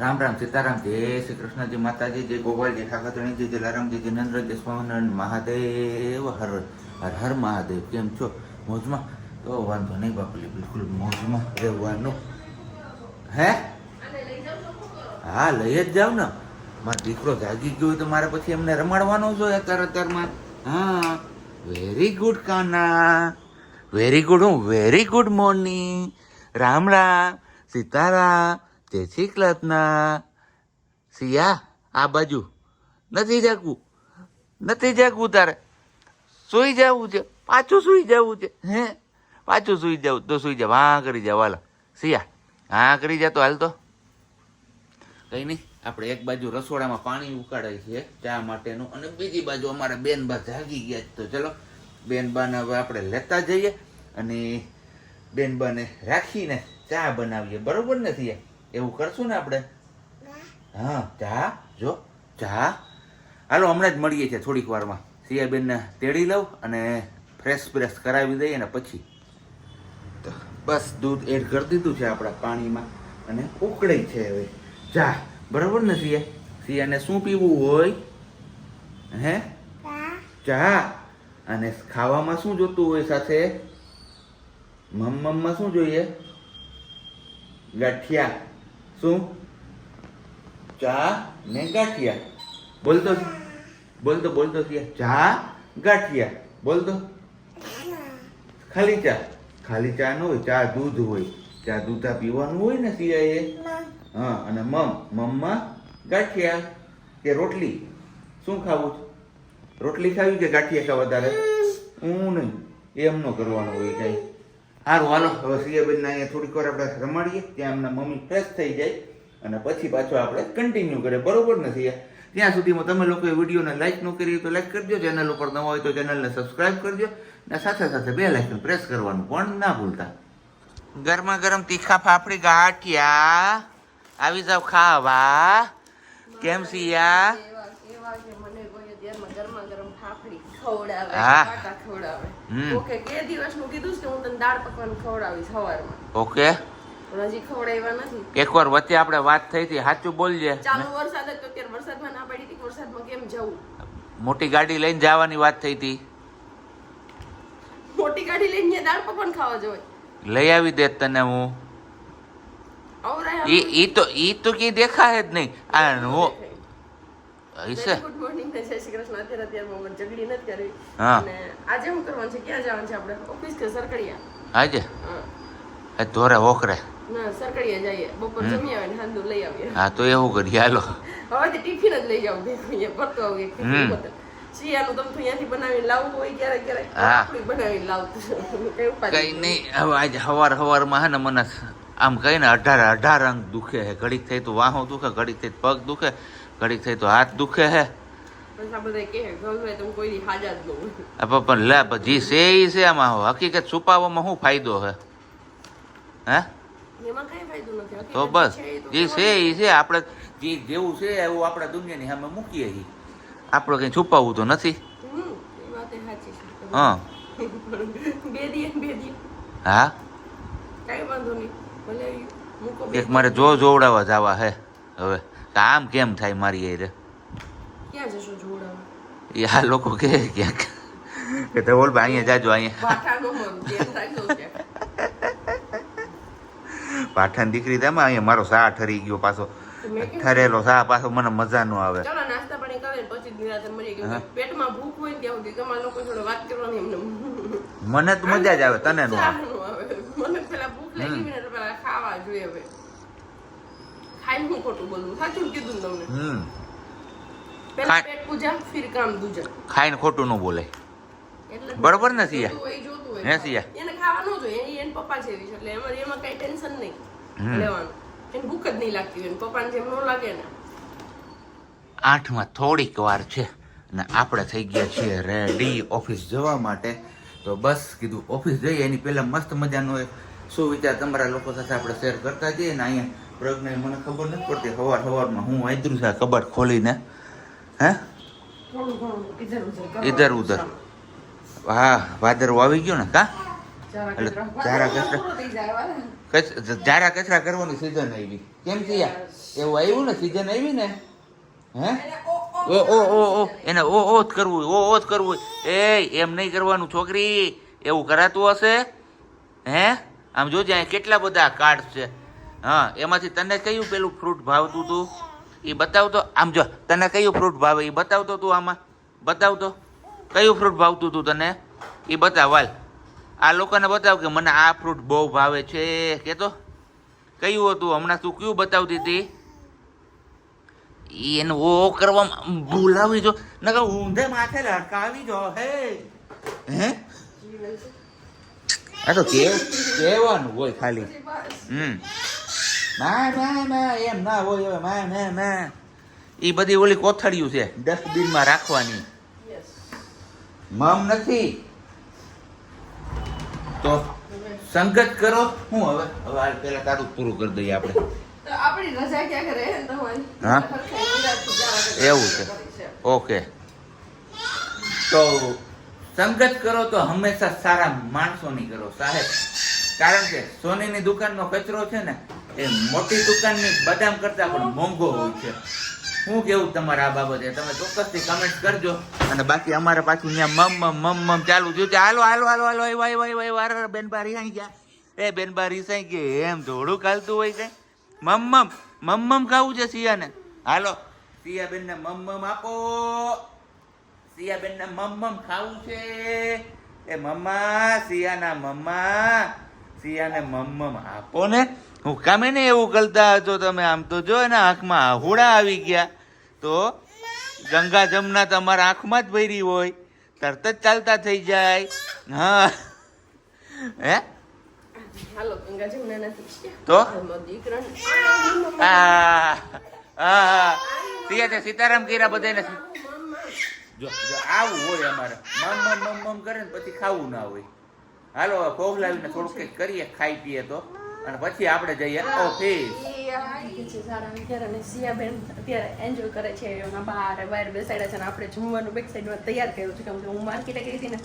રામ રામ સીતારામ, જય શ્રી કૃષ્ણજી માતાજી, જય ગોપાલજી ઠાકરજી જલારામજી જિનેન્દ્રજી સ્વામિનારાયણ, મહાદેવ, હર હર હર મહાદેવ. કેમ છો? મોજમાં? તો વાંધો નહીં બાપલી બિલકુલ મોજમાં રહેવાનું. હે? હા, લઈ જ જાવ ને. મારો દીકરો જાગી ગયો તો મારે પછી એમને રમાડવાનો છો અત્યારે અત્યારમાં હા very good Kana. Very good હું very good morning Ram Ram, Sitaram. Shri Krishna Siya આ બાજુ. નથી જાગવું. નથી જાગવું તારે. સુઈ જવું છે. પાછું સુઈ જવું છે. હે? પાછું સુઈ જવું. તો સુઈ જાવ. હા, કરી જાવ. હાલ. સિયા હા, કરી જા તો. હાલ તો. કઈ નહીં. આપણે એક બાજુ રસોડામાં પાણી ઉકાળાય છે ચા માટેનું અને બીજી બાજુ અમારે બેન બા જાગી ગયા છે. તો ચલો, બેન બાને હવે આપણે લેતા જઈએ અને બેન બાને રાખીને ચા બનાવીએ. બરોબર નથી એવું કરશું ને આપણે? હા ચા? જો ચા. હાલો હમણાં જ મળીએ છીએ થોડીક વારમાં. સિયાબેનને તેડી લઉં અને ફ્રેશ બ્રેશ કરાવી દઈએ ને પછી. તો બસ દૂધ એડ કરી દીધું છે આપણા પાણીમાં અને ઉકળે છે હવે. ચા બરાબર ને સિયા? સિયાને શું પીવું હોય? હે? ચા. અને ખાવામાં શું જોતું હોય સાથે? મમ્મમાં શું જોઈએ? ગાંઠિયા. શું? ચા ને ગાંઠિયા. બોલતો બોલતો બોલતો ચા, ગાંઠિયા. બોલતો ખાલી ચા. ખાલી ચા ન હોય, ચા દૂધ હોય. ચા દૂધા પીવાનું હોય ને સિયા એ હા, અને મમ. મમમાં ગાંઠિયા કે રોટલી? શું ખાવું? રોટલી ખાવી કે ગાંઠિયા ખાવા તારે? હું નહીં. એમ ન કરવાનું હોય કઈ. સારું હાલો. હવે સિયાબેન અહીંયા થોડીક વાર આપણે રમાડીએ ત્યાં એમના મમ્મી ફ્રેશ થઈ જાય અને પછી પાછો આપણે કન્ટિન્યુ કરીએ. બરોબર ને સિયા? ત્યાં સુધીમાં તમે લોકોએ વિડીયોને લાઇક ન કરી હોય તો લાઇક કરજો ચેનલ ઉપર નવા હોય તો ચેનલને સબસ્ક્રાઇબ કરજો અને સાથે સાથે બે લાઇકન પ્રેસ કરવાનું પણ ના ભૂલતા. ગરમા ગરમ તીખા ફાફડી ગાંઠિયા. આવી જાવ ખાવા. કેમ સિયા? હા. ઓકે કે દિવસનું કીધું કે હું તને દાળ પકવાન ખવડાવીશ સવારમાં. ઓકે. હજી ખવડાવ્યા નથી. એકવાર વચ્ચે આપણે વાત થઈ હતી સાચું બોલજે. ચાલુ વરસાદ હતો અત્યારે વરસાદમાં ના પડી હતી વરસાદમાં કેમ જવું? મોટી ગાડી લઈને જવાની વાત થઈ હતી. મોટી ગાડી લઈને દાળ પકવાન ખાવા જોઈએ લઈ આવી દે તને હું. ઈ ઈ તો ઈ તો કી દેખાય જ નહીં. આ હું હશે ને જય શ્રી કૃષ્ણ. અત્યારે અત્યારે હું ઝઘડી નથી કરવી. અને આજે શું કરવાનું છે? ક્યાં જવાનું છે આપણે? ઓફિસ કે સરકડિયા? આજે? હા. ધોરે હોકરે ના સરકડિયા જઈએ. બપોર જમી આવે ને હાંદુ લઈ આવીએ. હા તો એવું કરીએ. હાલો. હવેથી ટિફિન જ લઈ જાવ ભેગું અહીંયા ભરતો આવું એક હમ. ટિફિન બધું. શિયાળું તમે અહીંયાથી બનાવીને લાવવું હોય ક્યારેક ક્યારેક. આપણી બનાવીને લાવતું. કઈ નહીં. હવે આજે હવાર હવારમાં હે ને મને આમ કહીને અઢાર અઢાર અંગ દુખે છે ઘડીક થઈ તો વાહો દુખે ઘડીક થઈ પગ દુખે ઘડીક થઈ તો હાથ દુખે હે. પણ- પણ લે પછી છે એ છે આમાં હકીકત છુપાવવામાં શું ફાયદો હે? હે? તો બસ જે છે એ છે. આપણે જે જેવું છે એવું આપણે દુનિયાની સામે મૂકીએ છીએ આપણે કંઈ છુપાવવું તો નથી. હા. હા. એક મારે જો જોવડાવવા જવા હે હવે. આમ કેમ થાય મારી એ રે ક્યાં જશો જોડાવા? એ આ લોકો કે ક્યાંક કે તો બોલ ભાઈ અહીંયા જાજો અહીંયા. રાખજો દીકરી તેમાં અહીંયા મારો સા ઠરી ગયો પાછો. ઠરેલો સા પાછો મને મજા ન આવે. ચાલો નાસ્તા પાણી કરે પછી જ નિરાંતે મળીએ કેમ પેટમાં ભૂખ હોય ત્યાં સુધી તમારા લોકો જોડે વાત કરવાની એમને મને તો મજા જ આવે તને નો ખાવા જોઈએ હવે. ખાઈ હું ખોટું બોલું? સાચું કીધું તમને? હમ. પેલા પેટ પૂજા ફિર કામ દૂજા. ખાઈને ખોટું ન બોલે. બરોબર ને સિયા? હે સિયા? એને ખાવાનું ન જોઈએ એની પપ્પા છે એટલે એમાં એમાં કઈ ટેન્શન નહીં. લેવાનું. એને ભૂખ જ નહીં લાગતી હોય પપ્પાને જેમ ન લાગે ને. આઠમાં થોડીક વાર છે અને આપણે થઈ ગયા છીએ રેડી ઓફિસ જવા માટે. તો બસ કીધું ઓફિસ જઈએ એની પહેલા મસ્ત મજાનો એક શું વિચાર તમારા લોકો સાથે આપણે શેર કરતા જઈએ ને અહીંયા. પ્રજ્ઞાએ મને ખબર નથી પડતી સવાર સવારમાં હું વાંદરું છે કબાટ ખોલીને. હે? ઇધર ઉધર. હા ભાદરવો આવી ગયો ને કા? એટલે. જારા કચરા. જારા કચરા કરવાની સિઝન આવી. કેમ છે એવું આવ્યું ને સિઝન આવી ને? હે? ઓ, ઓ, ઓ ઓ એને ઓ ઓ જ કરવું ઓ ઓ જ કરવું એ એમ નહીં કરવાનું છોકરી. એવું કરાતું હશે? હે? આમ જોજે અહીંયા કેટલા બધા કાર્ડ છે. હા એમાંથી તને કયું પેલું ફ્રૂટ ભાવતું તું? એ બતાવતો, આમ જો, તને કયું ફ્રૂટ ભાવે? એ બતાવતો તું આમાં. બતાવતો. કયું ફ્રૂટ ભાવતું તું તને? એ બતાવ, હાલ. આ લોકોને બતાવ કે મને આ ફ્રૂટ બહુ ભાવે છે. કે તો કયું હતું? હમણાં તું કયું બતાવતી હતી? એને ઓ કરવામાં ભૂલાવી જો. નકર ઊંધે માથે લટકાવી જો, હે. હે? આ તો કેવ કહેવાનું હોય ખાલી. હમ. ના ના ના એમ ના હોય હવે ના ના ના ઈ બધી ઓલી કોથળિયું છે ડસ્ટબિનમાં રાખવાની. મમ નથી. તો સંગત કરો. હું હવે હવે પેલા તારું પૂરું કરી દઈએ આપણે. આપણી રજા ક્યાં કરે હે? એવું છે. છે. ઓકે. તો સંગત કરો તો હંમેશા સારા માણસોની કરો સાહેબ. કારણ કે સોનીની દુકાનનો કચરો છે ને એ મોટી દુકાનની બદામ કરતા પણ મોંઘો હોય છે. શું કેવું તમારા આ બાબતે? તમે ચોક્કસથી કમેન્ટ કરજો. અને બાકી અમારે પાછું ત્યાં મમ મમ મમ મમ ચાલુ થયું હાલો હાલો હાલો હાલો વાય વાય વાય આવ્યો વાર બેન બારી આઈ ગયા. એ બેન બારી સાઈ કે એમ થોડું ખાલતું હોય કઈ મમ મમ મમ મમ ખાવું છે સિયાને હાલો. સિયા બેનને મમ મમ આપો. સિયાબેનને મમ ખાવું છે. એ મમ્મા સિયાના મમ્મા સિયાને મમ્મમ આપો ને. હું કામે ને એવું કરતા હતો તમે આમ તો જો એના આંખમાં આહુડા આવી ગયા તો ગંગા જમના તમારા આંખમાં જ ભરી હોય તરત જ ચાલતા થઈ જાય. હા. હે? તો? હા સીતારામ કીરા બધાને જો જો આવું હોય અમારે. મમ મમ મમ મમ કરે ને પછી ખાવું ના હોય. હાલો ભોગ લાવીને થોડુંક કંઈક કરીએ ખાઈ પીએ તો. અને પછી આપણે જઈએ ઓફિસ સિયાબેન અત્યારે એન્જોય કરે છે એના બહાર બહાર બેસાડ્યા છે અને આપણે જમવાનું બેક સાઈડમાં તૈયાર કર્યું છે. કેમ કે હું માર્કેટે ગઈ હતી ને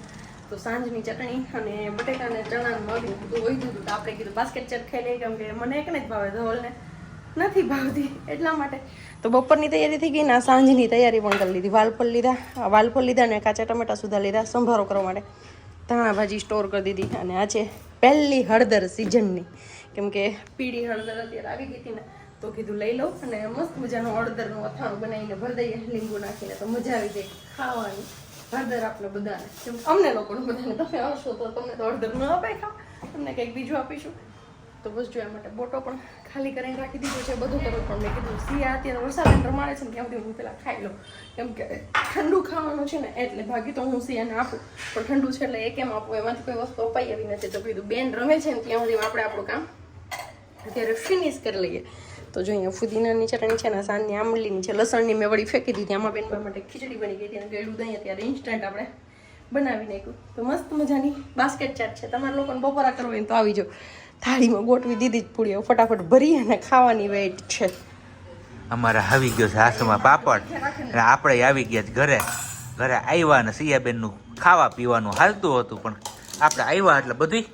તો સાંજની ચટણી અને બટેકા અને ચણા બધું વહી દીધું તો આપણે કીધું બાસ્કેટ ચેટ ખાઈ લઈએ કેમ કે મને એકને જ ભાવે ધવલને નથી ભાવતી એટલા માટે. તો બપોરની તૈયારી થઈ ગઈ ને સાંજની તૈયારી પણ કરી લીધી. વાલફળ લીધા વાલફળ લીધા ને કાચા ટમેટા સુધા લીધા સંભારો કરવા માટે ધાણા ભાજી સ્ટોર કરી દીધી. અને આ છે પહેલી હળદર સિઝનની કેમ કે પીળી હળદર અત્યારે આવી ગઈ હતી ને, તો કીધું લઈ લઉં અને મસ્ત મજાનું હળદરનું અથાણું બનાવીને ભરી દઈએ, લીંબુ નાખીને તો મજા આવી જાય. ખાવાની. હળદર આપણે બધાને. કેમ અમને લોકોને બધાને. તમે આવશો તો તમને તો હળદર ન અપાય ખા. તમને કંઈક બીજું આપીશું. તો બસ જોયા માટે બોટો પણ ખાલી કરીને રાખી દીધો છે. બધું કરવું પણ મેં કીધું સિયા અત્યારે વરસાદ પ્રમાણે છે ને ત્યાં સુધી હું પેલા ખાઈ લઉં? કેમ કે ઠંડુ ખાવાનું છે ને, એટલે ભાગી તો હું સિયાને આપું. પણ ઠંડુ છે એટલે એ કેમ આપું. એમાંથી કોઈ વસ્તુ અપાઈ આવી નથી. તો કીધું, બેન રમે છે ને, ત્યાં સુધી આપણે આપણું કામ અત્યારે ફિનિશ કરી લઈએ. તો જો અહીંયા ફુદીનાની ચટણી છે ને સાંજની આંબલીની છે લસણની મેં વળી ફેંકી દીધી. આમાં બેન માટે ખીચડી બની ગઈ હતી અને ગળ્યું દહીં અત્યારે ઇન્સ્ટન્ટ આપણે બનાવી નાખ્યું. તો મસ્ત મજાની બાસ્કેટ ચાટ છે. તમારા લોકોને બપોરા કરવો હોય તો આવી જાઓ. થાળીમાં ગોઠવી દીધી જ હવે ફટાફટ ભરી અને ખાવાની વેટ છે. અમારે આવી ગયો છે હાથમાં પાપડ. અને આપણે આવી ગયા ઘરે. ઘરે આવ્યા ને સિયાબેનનું ખાવા પીવાનું હાલતું હતું પણ આપણે આવ્યા એટલે બધું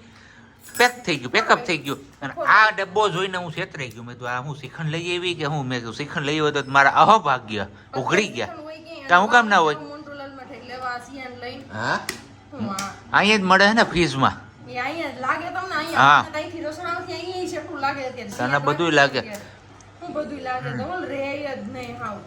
પેક થઈ ગયું પેકઅપ થઈ ગયું. અને આ ડબ્બો જોઈને હું છેતરાઈ ગયું. મેં તો આ હું શિખંડ લઈ આવી કે હું? મેં શિખંડ લઈ આવ્યો તો મારા અહોભાગ્ય ઉઘડી ગયા. ત્યાં હું કામ ના હોય. હા? અહીંયા જ મળે છે ને ફ્રીજમાં. હા. તને બધુંય લાગે. બધું લાગે હાવ.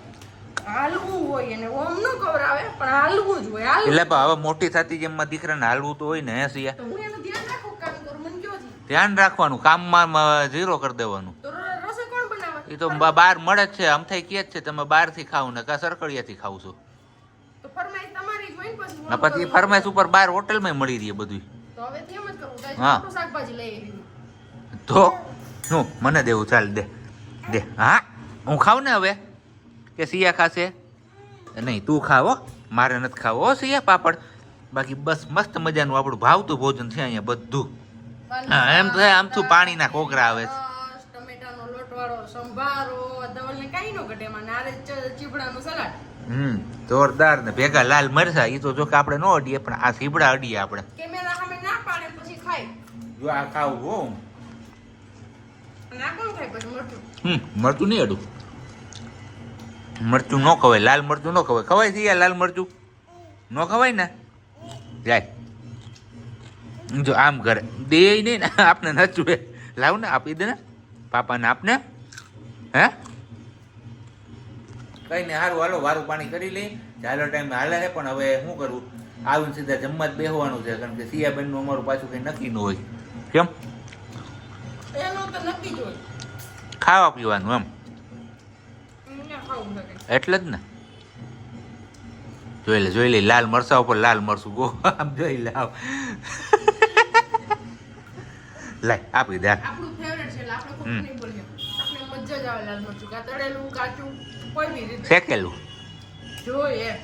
હાલવું હોય અને ઓમ ન ખવડાવે પણ હાલવું જ હોય. એટલે હવે મોટી થતી જેમમાં દીકરાને હાલવું તો હોય ને હે સિયા તો હું એનું ધ્યાન રાખું કામ કરું મને કયો છે ધ્યાન રાખવાનું કામમાં ઝીરો કરી દેવાનું. એ તો બાર બહાર મળે જ છે આમ થઈ કે જ છે તમે બહારથી ખાવ ને કા સરકડિયાથી ખાવ છો. પછી. ફરમાઈશ ઉપર બહાર હોટલમાં મળી રહે બધું હા. તો હું મને દેવું ચાલ દે. દે. હા હું ખાવ ને હવે? કે સિયા ખાશે? નહીં તું ખાવો મારે નથી ખાવો હો સિયા પાપડ. બાકી બસ મસ્ત મજાનું આપણું ભાવતું ભોજન છે અહીંયા બધું. હા એમ તો આમ શું પાણીના કોકરા આવે છે. ટમેટાનો લોટવાળો સંભારો ધવલને કાંઈ નો ઘટે માં નારે ચીબડાનું સલાડ. હમ જોરદાર ને ભેગા લાલ મરસા એ તો જો કે આપણે ન અડીએ પણ આ સીબડા અડીએ આપણે. કેમેરા સામે ના પાડે પછી ખાય. જો આ ખાવું હો. ના કોણ ખાય પછી મરચું? હમ મરચું નહીં અડું. મરચું ન ખવાય લાલ મરચું ન ખવાય. ખવાય છે યાર લાલ મરચું? ન ખવાય ને? જાય. જો આમ કરે દે નહીં ને આપને નચું લાવ ને આપી દે ને. પાપાને આપને હે? કઈ નહીં સારું હાલો વારું પાણી કરી લઈ. ચાલો ટાઈમ હાલે છે પણ હવે શું કરવું આવીને સીધા જમવા જ બેહવાનું છે કારણ કે સિયાબેનનું અમારું પાછું કંઈ નક્કી ન હોય. કેમ? ખાવા પીવાનું એમ? એટલે જ ને. જોઈ લે જોઈ લે લાલ મરસા ઉપર લાલ મરસું ગો આમ જોઈ લે આવ લાય આપી દે. આપણું ફેવરેટ છે એટલે આપણે હમ. નહીં બોલીએ. આપણે મજા જ આવે લાલ મરચું કાં તળેલું કાચું કોઈ બી રીતે. શેકેલું? જોઈએ.